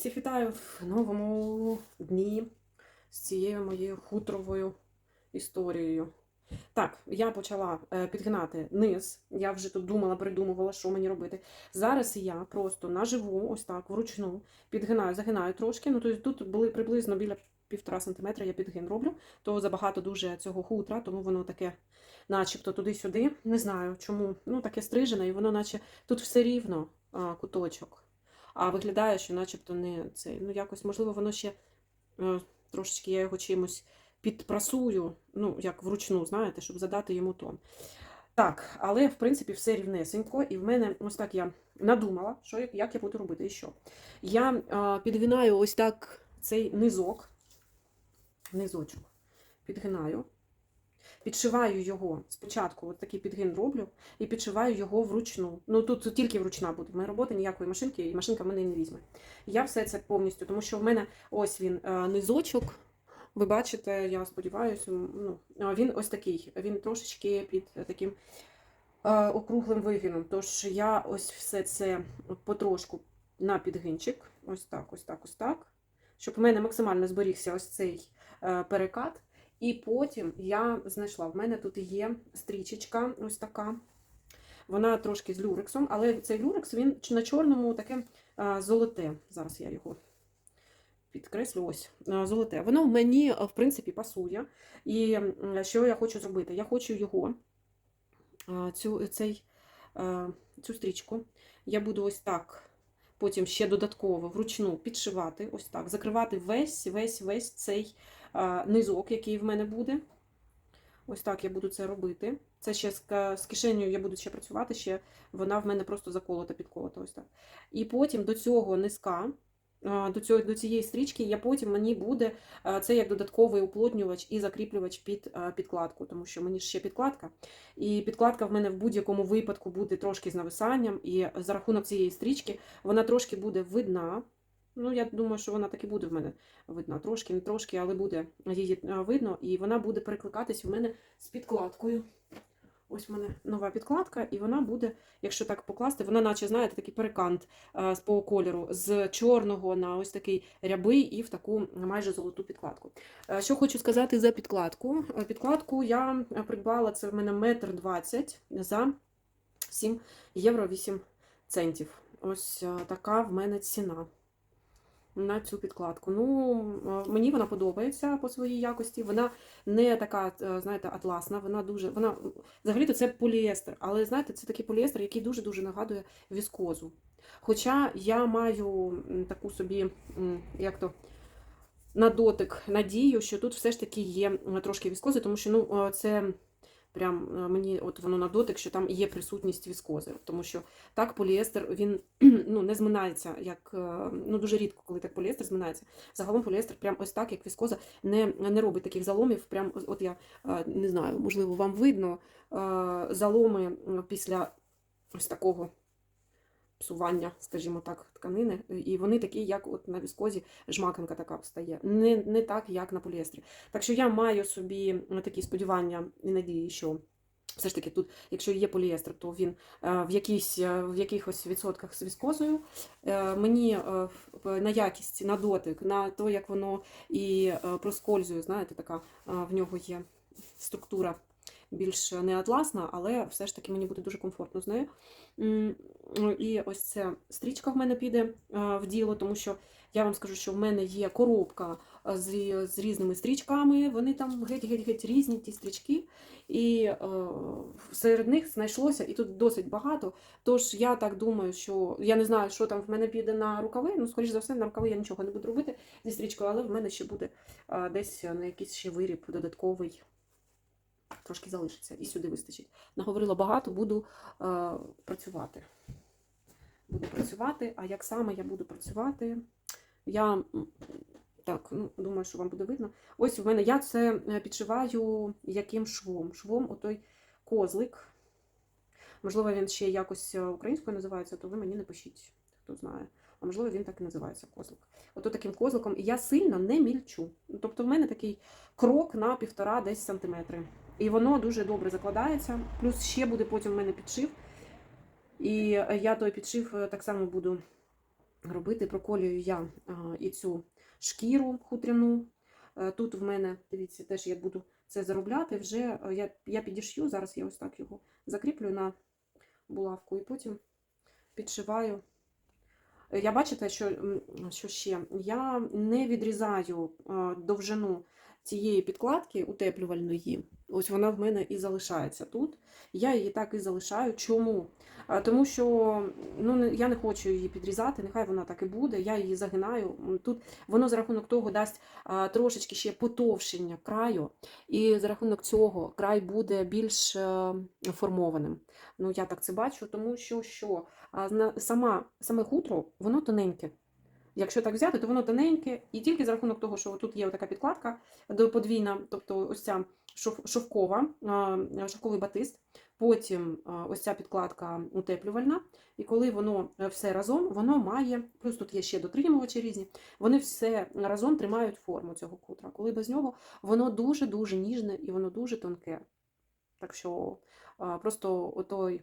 Всіх вітаю в новому дні з цією моєю хутровою історією. Так, я почала е, підгинати низ. Я вже тут думала, придумувала, що мені робити. Зараз я просто наживу, ось так, вручну, підгинаю, загинаю трошки. Ну, тобто тут були приблизно біля півтора сантиметра я підгин роблю, то забагато дуже цього хутра, тому воно таке, начебто туди-сюди. Не знаю чому. Ну, таке стрижене, і воно, наче тут все рівно куточок. А виглядає, що начебто не цей. Ну, якось, можливо, воно ще е, трошечки я його чимось підпрасую, ну, як вручну, знаєте, щоб задати йому тон. Так, але в принципі все рівнесенько, і в мене ось так я надумала, що як, я буду робити. І що? Я е, підгинаю ось так цей низок, низочок, підгинаю. Підшиваю його спочатку, от такий підгин роблю, і підшиваю його вручну. Ну тут тільки вручна буде. В мене роботи ніякої машинки, і машинка мене не візьме. Я все це повністю, тому що в мене ось він е, низочок. Ви бачите, я сподіваюся, ну, він ось такий. Він трошечки під таким е, округлим вигином. Тож я ось все це потрошку на підгинчик. Ось так, ось так, ось так. Щоб у мене максимально зберігся ось цей е, перекат. І потім я знайшла, в мене тут є стрічечка, ось така. Вона трошки з люрексом, але цей люрекс він на чорному таке золоте. Зараз я його підкреслю. Ось золоте. Воно мені, в принципі, пасує. І що я хочу зробити? Я хочу його, цю, цей, цю стрічку, я буду ось так. Потім ще додатково вручну підшивати, ось так, закривати весь весь весь цей низок, який в мене буде. Ось так я буду це робити. Це ще з, кишенею я буду ще працювати, ще вона в мене просто заколота, підколота. Ось так. І потім до цього низка, до, цього, до цієї стрічки, я потім мені буде це як додатковий уплотнювач і закріплювач під підкладку, тому що мені ще підкладка. І підкладка в мене в будь-якому випадку буде трошки з нависанням, і за рахунок цієї стрічки вона трошки буде видна. Ну, я думаю, що вона так і буде в мене видна. Трошки, не трошки, але буде її е, видно, і вона буде перекликатись у мене з підкладкою. Ось в мене нова підкладка, і вона буде, якщо так покласти, вона, наче, знаєте, такий перекант е, по кольору, з чорного на ось такий рябий і в таку майже золоту підкладку. Е, Що хочу сказати за підкладку. Підкладку я придбала, це в мене метр двадцять за 7 євро 8 центів. Ось така в мене ціна на цю підкладку. Ну, е, мені вона подобається по своїй якості. Вона не така, е, знаєте, атласна, вона дуже. Вона взагалі-то це поліестер, але знаєте, це такий поліестер, який дуже-дуже нагадує віскозу. Хоча я маю таку собі, як то. На дотик надію, що тут все ж таки є трошки віскози, тому що ну, е, це прям е, мені от воно на дотик, що там є присутність віскози. Тому що так поліестер він ну, не зминається, як е, ну дуже рідко, коли так поліестер зминається. Загалом поліестер прям ось так, як віскоза, не, не робить таких заломів. Прям от- я е, не знаю, можливо, вам видно заломи після ось такого псування, скажімо так, тканини. І вони такі, як от на віскозі, жмаканка така встає. Не, не так, як на поліестрі. Так що я маю собі такі сподівання і надії, що. Все ж таки, тут, якщо є поліестер, то він е, в, якійсь, е, в якихось відсотках з віскозою. Е, Мені на якість, на дотик, на те, як воно і проскользує, знаєте, така в нього є структура більш не атласна, але все ж таки мені буде дуже комфортно з нею. Ну, І ось ця стрічка в мене піде в діло, тому що я вам скажу, що в мене є коробка з, з різними стрічками. Вони там геть-геть-геть різні ті стрічки. І е, серед них знайшлося, і тут досить багато. Тож я так думаю, що я не знаю, що там в мене піде на рукави. Ну, скоріш за все, на рукави я нічого не буду робити зі стрічкою, але в мене ще буде е, десь на якийсь ще виріб додатковий. Трошки залишиться і сюди вистачить. Наговорила багато, буду е, працювати. Буду працювати, а як саме я буду працювати, я так, ну, думаю, що вам буде видно. Ось в мене я це е, підшиваю яким швом. Швом отой козлик. Можливо, він ще якось е, українською називається, то ви мені не пишіть, хто знає. А можливо, він так і називається козлик. Ото таким козликом. І я сильно не мільчу. Тобто в мене такий крок на півтора десь сантиметри. І воно дуже добре закладається. Плюс ще буде потім в мене підшив. І е, я той підшив е, так само буду робити. Проколюю я і цю шкіру хутряну. Е, Тут в мене, дивіться, теж я буду це заробляти. Вже е, я, я підішью, зараз я ось так його закріплю на булавку і потім підшиваю. Е, Я бачите, що, що ще? Я не відрізаю е, довжину цієї підкладки утеплювальної. Ось вона в мене і залишається тут. Я її так і залишаю. Чому? Тому що ну, я не хочу її підрізати, нехай вона так і буде. Я її загинаю. Тут воно за рахунок того дасть трошечки ще потовщення краю, і за рахунок цього край буде більш е, формованим. Ну, я так це бачу, тому що, що сама, саме хутро, воно тоненьке. Якщо так взяти, то воно тоненьке, і тільки за рахунок того, що тут є така підкладка подвійна, тобто ось ця шовкова, шовковий батист, потім ось ця підкладка утеплювальна, і коли воно е, все разом, воно має, плюс тут є ще дотримувачі різні, вони все разом тримають форму цього кутра. Коли без нього, воно дуже-дуже ніжне і воно дуже тонке. Так що просто отой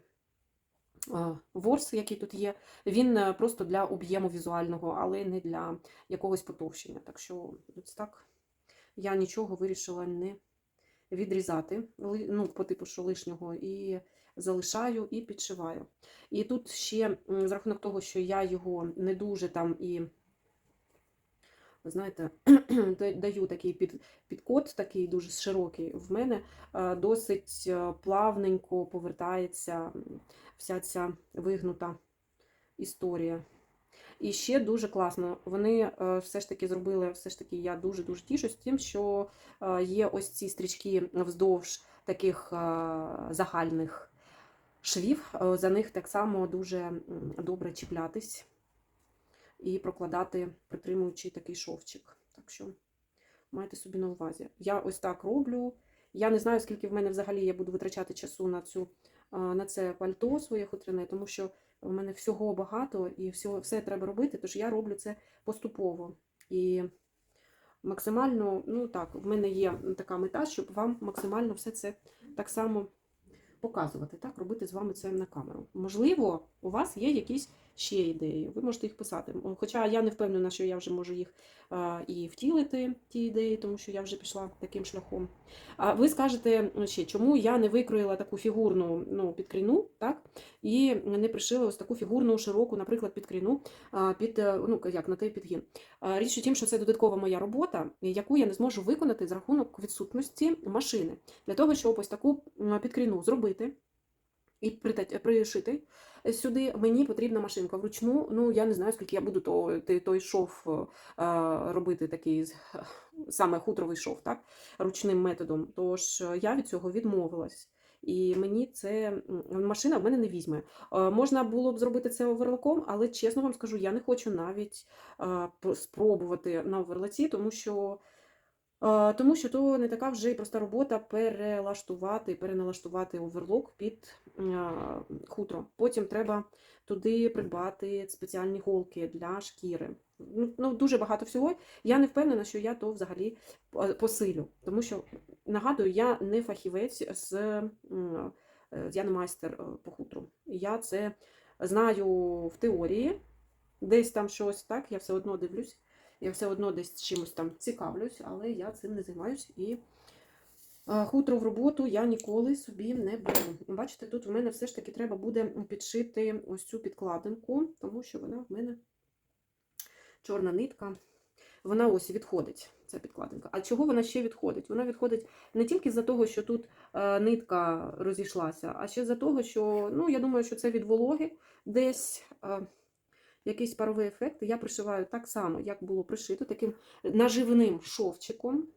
ворс, який тут є, він е, просто для об'єму візуального, але не для якогось потовщення. Так що ось так я нічого вирішила не відрізати, ну, по типу, що лишнього, і залишаю і підшиваю. І тут ще, з рахунок того, що я його не дуже там і, ви знаєте, даю такий під, підкот, такий дуже широкий, в мене досить е, плавненько повертається вся ця вигнута історія. І ще дуже класно. Вони е, все ж таки зробили, все ж таки, я дуже дуже тішусь тим, що е, є ось ці стрічки вздовж таких загальних швів. За них так само дуже добре чіплятись і прокладати, притримуючи такий шовчик. Так що майте собі на увазі. Я ось так роблю. Я не знаю, скільки в мене взагалі я буду витрачати часу на цю на це пальто своє хутряне, тому що у мене всього багато і всього, все треба робити, тож я роблю це поступово. І максимально, ну так, в мене є така мета, щоб вам максимально все це так само показувати, так, робити з вами це на камеру. Можливо, у вас є якісь ще ідеї, ви можете їх писати. Хоча я не впевнена, що я вже можу їх і втілити, ті ідеї, тому що я вже пішла таким шляхом. А ви скажете ну, ще, чому я не викроїла таку фігурну ну, підкріну, так? І не пришила ось таку фігурну, широку, наприклад, підкріну, під, е, ну, як на той підгін. Річ у тім, що це додаткова моя робота, яку я не зможу виконати за рахунок відсутності машини. Для того, щоб ось таку підкріну зробити і пришити сюди, мені потрібна машинка вручну. Ну, я не знаю, скільки я буду то, той, шов е, робити такий саме хутровий шов, так, ручним методом. Тож е, я від цього відмовилась. І мені це машина в мене не візьме. Е, Можна було б зробити це оверлоком, але чесно вам скажу, я не хочу навіть е, спробувати на оверлоці, тому що. Е, Тому що то не така вже й проста робота перелаштувати, переналаштувати оверлок під е, хутро. Потім треба туди придбати спеціальні голки для шкіри. Ну, ну, дуже багато всього. Я не впевнена, що я то взагалі е, посилю. Тому що, нагадую, я не фахівець з я не майстер по хутру. Я це знаю в теорії, десь там щось так, я все одно дивлюсь, я все одно десь чимось там цікавлюсь, але я цим не займаюсь і хутро в роботу я ніколи собі не беру. Бачите, тут в мене все ж таки треба буде підшити ось цю підкладинку, тому що вона в мене чорна нитка. Вона ось відходить, ця підкладинка. А чого вона ще відходить? Вона відходить не тільки за того, що тут е, нитка розійшлася, а ще за того, що ну, я думаю, що це від вологи десь е, якийсь паровий ефект. Я пришиваю так само, як було пришито, таким наживним шовчиком.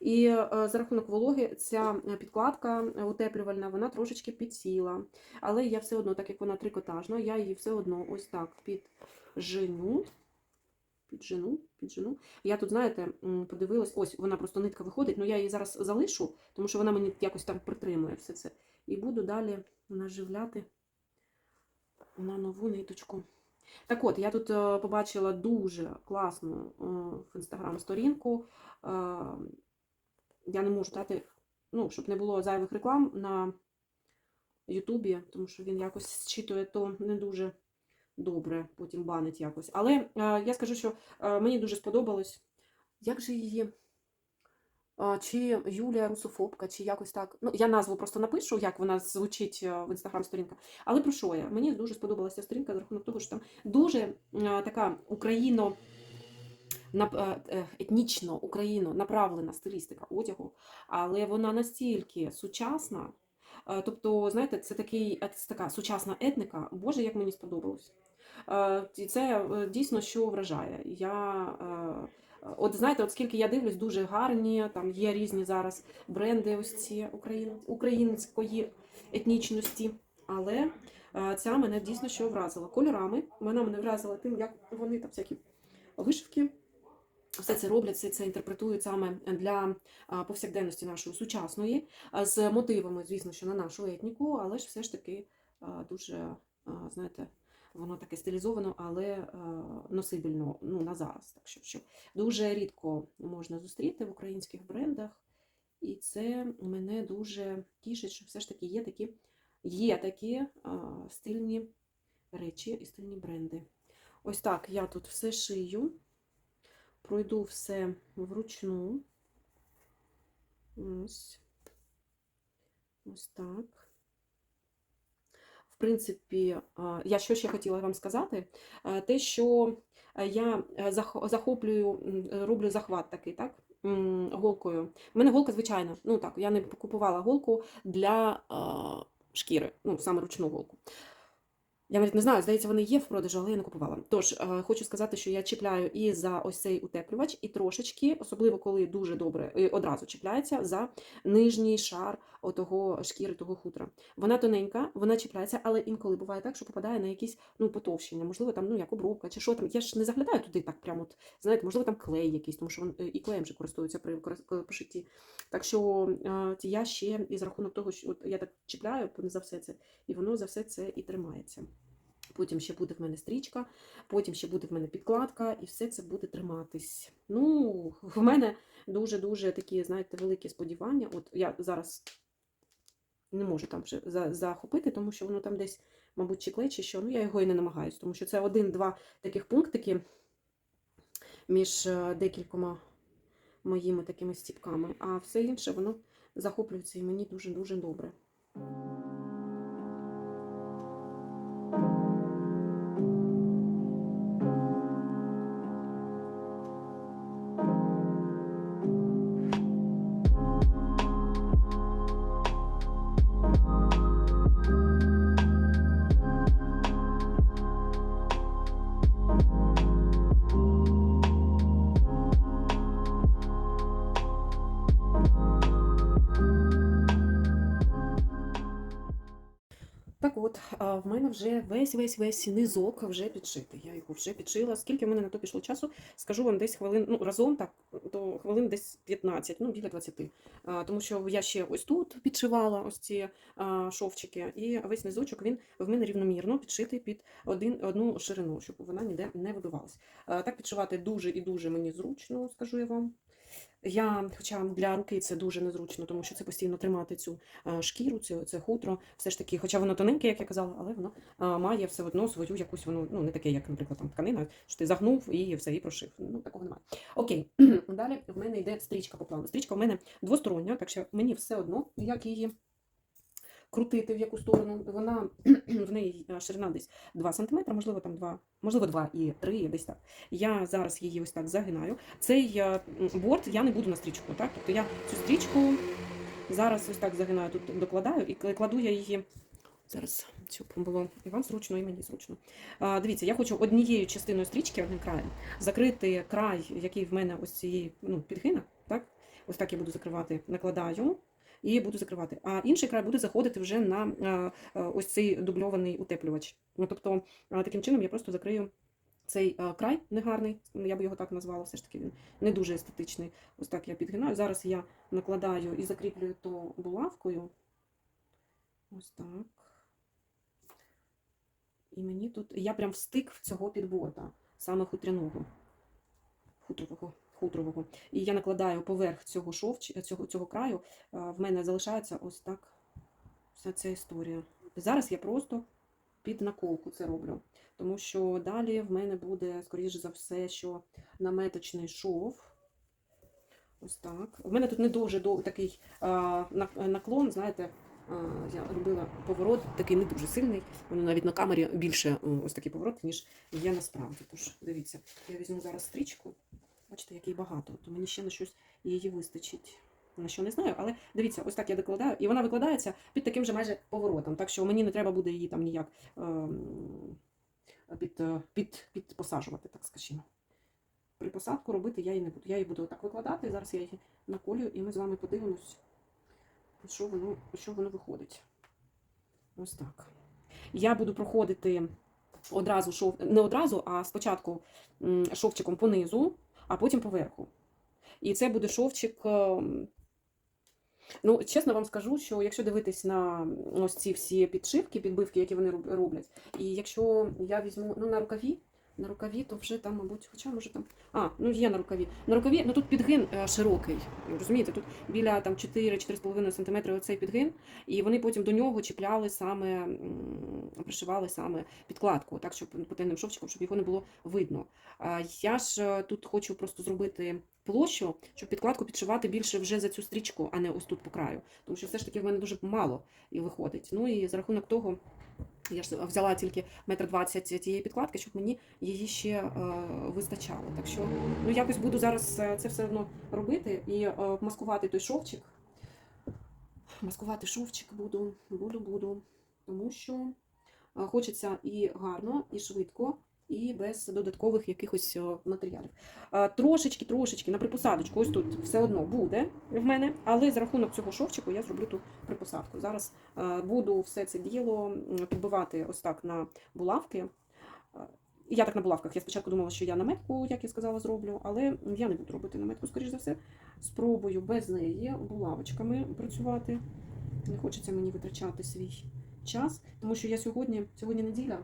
І е, за рахунок вологи ця підкладка е, утеплювальна, вона трошечки підсіла. Але я все одно, так як вона трикотажна, я її все одно ось так піджену. Піджену, піджену. Я тут, знаєте, подивилась, ось вона просто нитка виходить, але я її зараз залишу, тому що вона мені якось там притримує все це. І буду далі наживляти на нову ниточку. Так от, я тут е, побачила дуже класну е, в інстаграм-сторінку. Е, Я не можу дати, ну, щоб не було зайвих реклам на Ютубі, тому що він якось зчитує то не дуже добре, потім банить якось. Але я скажу, що мені дуже сподобалось. Як же її? Чи Юлія Русофобка, чи якось так. Ну, я назву просто напишу, як вона звучить е, в інстаграм-сторінка. Але про що я? Мені дуже сподобалася сторінка за рахунок того, що там дуже е, така україно е, етнічно україно направлена стилістика одягу, але вона настільки сучасна. Тобто, знаєте, це такий це така сучасна етника. Боже, як мені сподобалось. Це дійсно що вражає. Я От знаєте, от скільки я дивлюсь, дуже гарні, там є різні зараз бренди ось ці україн... української етнічності. Але е, ця мене дійсно що вразила. Кольорами вона мене вразила тим, як вони там всякі вишивки. Все це роблять, все це інтерпретують саме для повсякденності нашої сучасної, з мотивами, звісно, що на нашу етніку, але ж все ж таки дуже, знаєте, воно таке стилізовано, але а, носибельно ну, на зараз. Так що, що дуже рідко можна зустріти в українських брендах, і це мене дуже тішить, що все ж таки є такі, є такі а, стильні речі і стильні бренди. Ось так я тут все шию. Пройду все вручну. Ось. Ось так. Принципі, я що ще хотіла вам сказати, те, що я е, захоплюю, роблю захват такий, так? Голкою. У мене голка звичайна. Ну так, я не купувала голку для шкіри, ну, саме ручну голку. Я навіть не знаю, здається, вони є в продажу, але я не купувала. Тож е, хочу сказати, що я чіпляю і за ось цей утеплювач, і трошечки, особливо коли дуже добре, і одразу чіпляється за нижній шар отого шкіри, того хутра. Вона тоненька, вона чіпляється, але інколи буває так, що попадає на якісь ну, потовщення, можливо, там ну як обробка чи що там. Я ж не заглядаю туди так прямо. От, знаєте, можливо, там клей якийсь, тому що він е, і клеєм же користуються при пошитті. Так що е, я ще із рахунок того, що от я так чіпляю за все це, і воно за все це і тримається. Потім ще буде в мене стрічка, потім ще буде в мене підкладка, і все це буде триматись. Ну, в мене дуже-дуже такі, знаєте, великі сподівання. От я зараз не можу там вже захопити, тому що воно там десь, мабуть, чи клече, що ну я його і не намагаюсь, тому що це один-два таких пунктики між е, декількома моїми такими стіпками, а все інше воно захоплюється і мені дуже-дуже добре. От, а, в мене вже весь весь весь низок вже підшитий. Я його вже підшила. Скільки в мене на то пішло часу, скажу вам десь хвилин, ну разом так, то хвилин десь 15, ну біля 20. А, Тому що я ще ось тут підшивала ось ці а, шовчики, і весь низочок він в мене рівномірно підшитий під один, одну ширину, щоб вона ніде не вибивалась. А, Так підшивати дуже і дуже мені зручно, скажу я вам. Я, хоча для руки це дуже незручно, тому що це постійно тримати цю е, шкіру, це, це хутро, все ж таки, хоча воно тоненьке, як я казала, але воно е, має все одно свою якусь воно, ну не таке, як, наприклад, там тканина, що ти загнув і все, і прошив. Ну, такого немає. Окей, далі в мене йде стрічка по плану. Стрічка в мене двостороння, так що мені все одно, як її крутити в яку сторону. Вона в неї е, ширина десь 2 см, можливо, там 2, можливо, 2 і 3, десь так. Я зараз її ось так загинаю. Цей е, борт я не буду на стрічку, так? Тобто я цю стрічку зараз ось так загинаю, тут докладаю і кладу я її. Зараз щоб було і вам зручно, і мені зручно. А, дивіться, я хочу однією частиною стрічки, одним краєм, закрити край, який в мене ось цієї ну, підгина. Так? Ось так я буду закривати, накладаю і буду закривати. А інший край буде заходити вже на а, а, ось цей дубльований утеплювач. Ну, тобто, таким чином я просто закрию цей край негарний, я би його так назвала, все ж таки він не дуже естетичний. Ось так я підгинаю. Зараз я накладаю і закріплюю то булавкою. Ось так. І мені тут. Я прям встик в цього підборта, саме хутряного, хутрового. Хутрового. І я накладаю поверх цього шовч, цього, цього краю. В мене залишається ось так вся ця історія. Зараз я просто під наколку це роблю. Тому що далі в мене буде, скоріш за все, що наметочний шов. Ось так. У мене тут не дуже такий а, наклон, знаєте, я робила поворот такий не дуже сильний. Воно навіть на камері більше ось такий поворот, ніж є насправді. Тож дивіться, я візьму зараз стрічку. Бачите, який багато, то мені ще на щось її вистачить. На що не знаю, але дивіться, ось так я докладаю, і вона викладається під таким же майже поворотом. Так що мені не треба буде її там ніяк ем, під, е, під, під посаджувати, так скажімо. При посадку робити я її не буду. Я її буду отак викладати. Зараз я її наколюю, і ми з вами подивимось, що воно, що воно виходить. Ось так. Я буду проходити одразу шов, не одразу, а спочатку шовчиком понизу, а потім поверху. І це буде шовчик. ем, Ну, чесно вам скажу, що якщо дивитись на ось ці всі підшивки, підбивки, які вони роблять, і якщо я візьму ну, на рукаві, на рукаві, то вже там, мабуть, хоча може там. А, ну є на рукаві. На рукаві, ну тут підгин е, широкий. Розумієте, тут біля там 4-4,5 см оцей підгин, і вони потім до нього чіпляли саме, пришивали саме підкладку, так, щоб потайним шовчиком, щоб його не було видно. Я ж е, тут хочу просто зробити площу, щоб підкладку підшивати більше вже за цю стрічку, а не ось тут по краю. Тому що все ж таки в мене дуже мало і виходить. Ну і за рахунок того. Я ж взяла тільки метр двадцять тієї підкладки, щоб мені її ще е, вистачало. Так що ну якось буду зараз е, це все одно робити і е, маскувати той шовчик. Маскувати шовчик буду, буду, буду. Тому що е, хочеться і гарно, і швидко, і без додаткових якихось е, матеріалів. Трошечки, трошечки на припосадочку, ось тут все одно буде в мене, але за рахунок цього шовчику я зроблю ту припосадку. Зараз е, буду все це діло підбивати ось так на булавки. Е, Я так на булавках. Я спочатку думала, що я наметку, як я сказала, зроблю, але я не буду робити наметку, скоріш за все. Спробую без неї булавочками працювати. Не хочеться мені витрачати свій час, тому що я сьогодні, сьогодні неділя,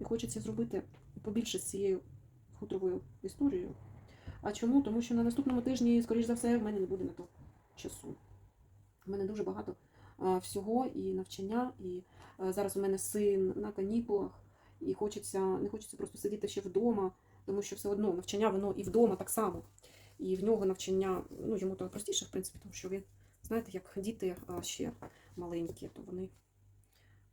і хочеться зробити побільше з цією хутровою історією. А чому? Тому що на наступному тижні, скоріш за все, в мене не буде на то часу. У мене дуже багато всього і навчання, і а, зараз у мене син на канікулах, і хочеться, не хочеться просто сидіти ще вдома, тому що все одно навчання воно і вдома так само. І в нього навчання, ну йому то простіше, в принципі, тому що він, знаєте, як діти ще маленькі, то вони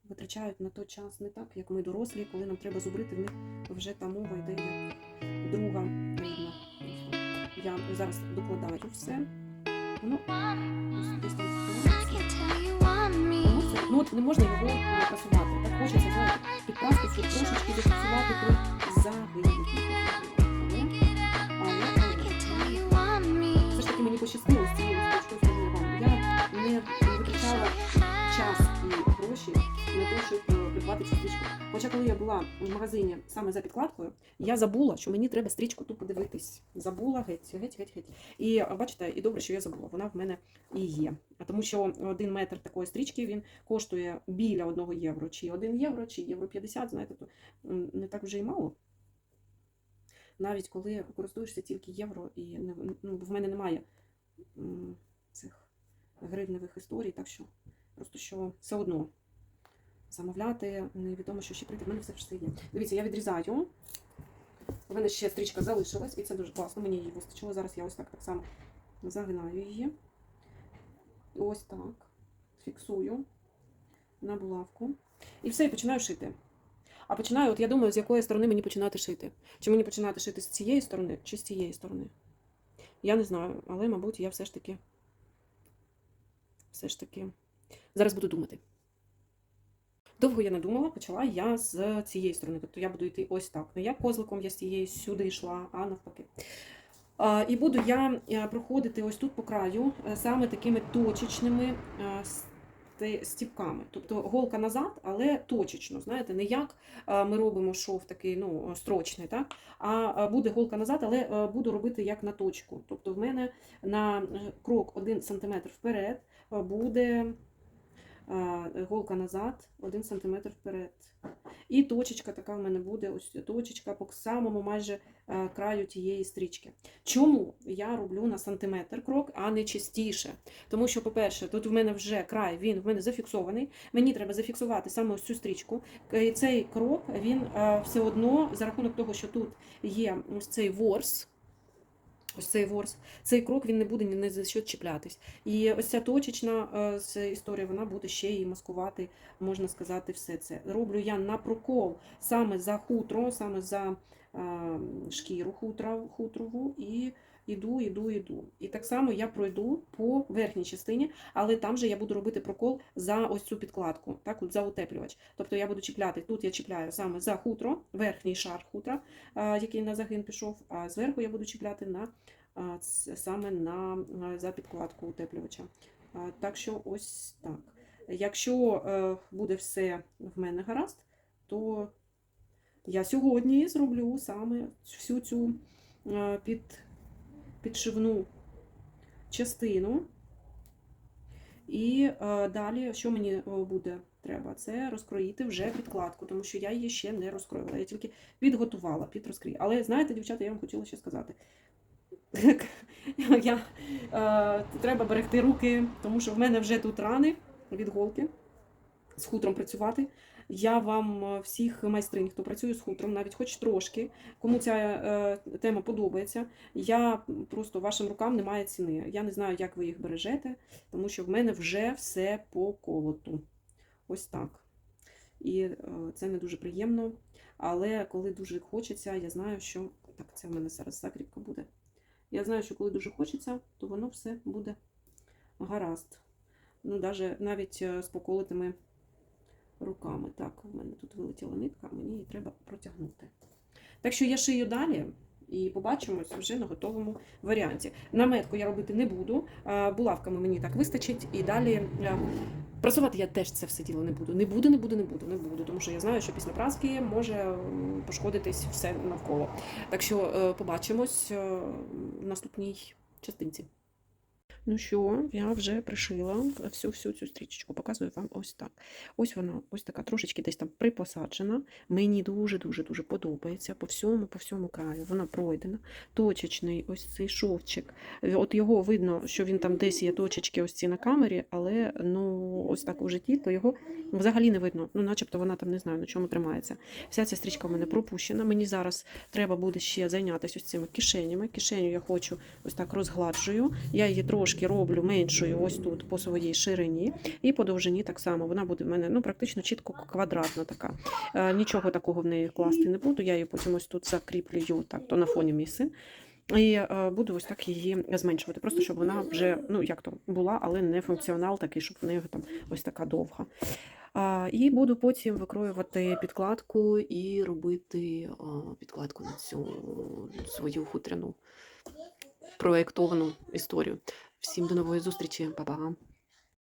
витрачають на той час не так, як ми дорослі, коли нам треба зубрити, в них вже та мова йде як друга рідна. Я зараз докладаю все. Ось. Воно це- Ну от не можна його не прасувати. Так хочеться, знаєте, підкласти щоб трошечки зафіксувати той загин. Була в магазині саме за підкладкою, я забула, що мені треба стрічку ту подивитись. Забула геть, геть, геть, геть. І бачите, і добре, що я забула. Вона в мене і є. Тому що один метр такої стрічки він коштує біля 1 євро, чи 1 євро, чи євро 50, знаєте, то не так вже і мало. Навіть коли користуєшся тільки євро, і не, ну, в мене немає цих гривневих історій, так що просто що все одно замовляти, невідомо, що ще прийти. В мене все все є. Дивіться, я відрізаю. У мене ще стрічка залишилась, і це дуже класно. Мені її вистачило. Зараз я ось так так само загинаю її. Ось так. Фіксую на булавку. І все, і починаю шити. А починаю, от я думаю, з якої сторони мені починати шити. Чи мені починати шити з цієї сторони, чи з цієї сторони. Я не знаю, але, мабуть, я все ж таки. Все ж таки. Зараз буду думати. Довго я не думала, почала я з цієї сторони. Тобто я буду йти ось так. Не як козликом я з цієї сюди йшла, а навпаки. І буду я е, проходити ось тут по краю е, саме такими точечними е, стіпками. Тобто голка назад, але точечно. Знаєте, не як ми робимо шов такий ну, строчний, так? а буде голка назад, але буду робити як на точку. Тобто в мене на крок 1 см вперед буде голка назад, 1 см вперед. І точечка така в мене буде, ось точечка по самому майже краю тієї стрічки. Чому я роблю на сантиметр крок, а не частіше? Тому що, по-перше, тут в мене вже край, він в мене зафіксований. Мені треба зафіксувати саме ось цю стрічку. Е, І цей крок він все одно за рахунок того, що тут є ось цей ворс. Ось цей ворс, цей крок він не буде ні за що чіплятись. І ось ця точечна е, історія, вона буде ще і маскувати, можна сказати, все це. Роблю я на прокол саме за хутро, саме за е, шкіру хутра, хутрову, і іду, іду, іду. І так само я пройду по верхній частині, але там же я буду робити прокол за ось цю підкладку, так, от за утеплювач. Тобто я буду чіпляти, тут я чіпляю саме за хутро, верхній шар хутра, який на загин пішов, а зверху я буду чіпляти на саме на за підкладку утеплювача. Так що ось так. Якщо е, буде все в мене гаразд, то я сьогодні зроблю саме всю цю е, під, підшивну частину. І е, далі, що мені е, буде треба, це розкроїти вже підкладку, тому що я її ще не розкроїла. Я тільки підготувала під розкрій. Але знаєте, дівчата, я вам хотіла ще сказати. Я, е, треба берегти руки, тому що в мене вже тут рани від голки з хутром працювати. Я вам е, всіх майстринь, хто працює з хутром, навіть хоч трошки, кому ця е, тема подобається, я просто вашим рукам немає ціни. Я не знаю, як ви їх бережете, тому що в мене вже все по колоту. Ось так. І е, це не дуже приємно. Але коли дуже хочеться, я знаю, що. Так, це в мене зараз закріпка буде. Я знаю, що коли дуже хочеться, то воно все буде гаразд. Ну, навіть е, з поколотими руками. Так, в мене тут вилетіла нитка, мені її треба протягнути. Так що я шию далі і побачимось вже на готовому варіанті. Наметку я робити не буду, булавками мені так вистачить, і далі прасувати я теж це все діло не буду. Не буду, не буду, не буду, не буду, тому що я знаю, що після праски може пошкодитись все навколо. Так що е, побачимось е, в наступній частинці. Ну що, я вже пришила всю всю цю стрічечку, показую вам ось так. Ось вона, ось така трошечки десь там припосаджена. Мені дуже-дуже дуже подобається по всьому, по всьому краю. Вона пройдена. Точечний ось цей шовчик. От його видно, що він там десь є точечки ось ці на камері, але ну ось так у житті, то його взагалі не видно. Ну, начебто вона там не знаю на чому тримається. Вся ця стрічка в мене пропущена. Мені зараз треба буде ще зайнятися ось цими кишенями. Кишеню я хочу ось так розгладжую. Я її трошки роблю меншою ось тут по своїй ширині. І по довжині так само. Вона буде в мене ну, практично чітко квадратна така. Е, нічого такого в неї класти не буду. Я її потім ось тут закріплюю, так, то на фоні мій син. І е, буду ось так її зменшувати. Просто щоб вона вже, ну як то була, але не функціонал такий, щоб в неї там ось така довга. І буду потім викроювати підкладку і робити підкладку на цю свою хутряну проєктовану історію. Всім до нової зустрічі, Па-па!